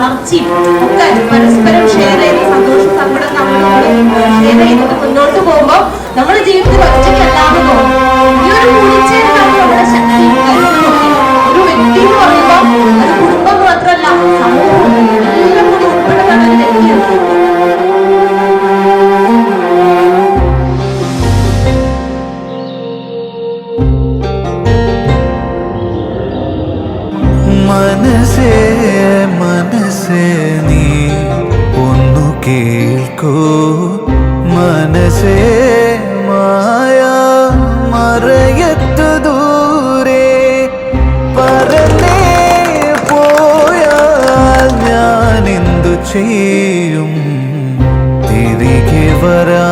വളർച്ചയും ഒക്കെ പരസ്പരം ഷെയർ ചെയ്ത് സന്തോഷം സങ്കടം നമ്മൾ ഷെയർ ചെയ്തിട്ട് മുന്നോട്ട് പോകുമ്പോൾ നമ്മുടെ ജീവിതത്തിൽ ഒറ്റയ്ക്കല്ലാതെ തോന്നും ഈ ഒരു കൂടിച്ചേരലാണ് നമ്മുടെ ശക്തി. കരുത്തുമൊക്കെ ഒരു വ്യക്തി എന്ന് പറയുമ്പോൾ അത് കുടുംബം മാത്രമല്ല സമൂഹം എല്ലാം കൂടി ഉൾപ്പെടുന്ന ഒരു വ്യക്തിയാണ് മനസ്സേ മനസ്സേ കേൾക്കൂ മനസ്സേ മായ മറയത്തു ദൂരെ പറന്നേ പോയാൽ ഞാൻ എന്തു ചെയ്യും തിരികെ വരാ